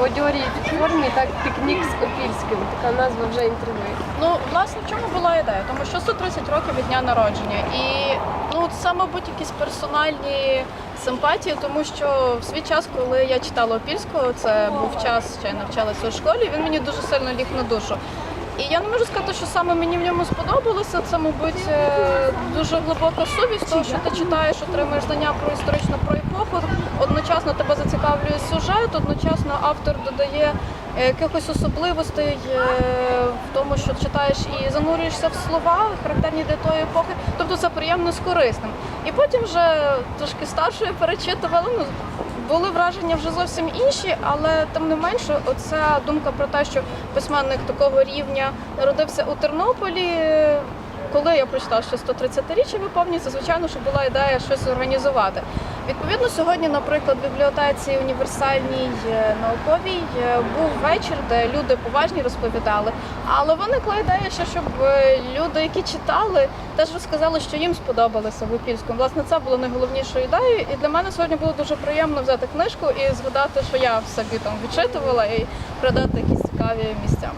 бадьорій формі, так пікнік з Опільським. Така назва вже інтригує. Ну, власне, в чому була ідея? Тому що 130 років від дня народження. І ну, це, мабуть, якісь персональні симпатії, тому що в свій час, коли я читала Опільського, це був час, ще я навчалася у школі, він мені дуже сильно ліг на душу. І я не можу сказати, що саме мені в ньому сподобалося. Це, мабуть, е, дуже глибока сувість, того, що ти читаєш, отримуєш знання про історичну про епоху. Сюжет, одночасно автор додає е, якихось особливостей е, в тому, що читаєш і занурюєшся в слова, характерні для тої епохи. Тобто це приємно з корисним. І потім вже трошки старшою перечитувала. Ну, були враження вже зовсім інші, але тим не менше, оця думка про те, що письменник такого рівня народився у Тернополі. Коли я прочитала, що 130-річчя виповнюється, звичайно, що була ідея щось організувати. Відповідно, сьогодні, наприклад, в бібліотеці універсальній е, науковій е, був вечір, де люди поважні розповідали. Але виникла ідея, ще щоб е, люди, які читали, теж розказали, що їм сподобалося в Опільському. Власне, це було найголовнішою ідеєю. І для мене сьогодні було дуже приємно взяти книжку і згадати, що я в собі там відчитувала і придати якісь цікаві місця.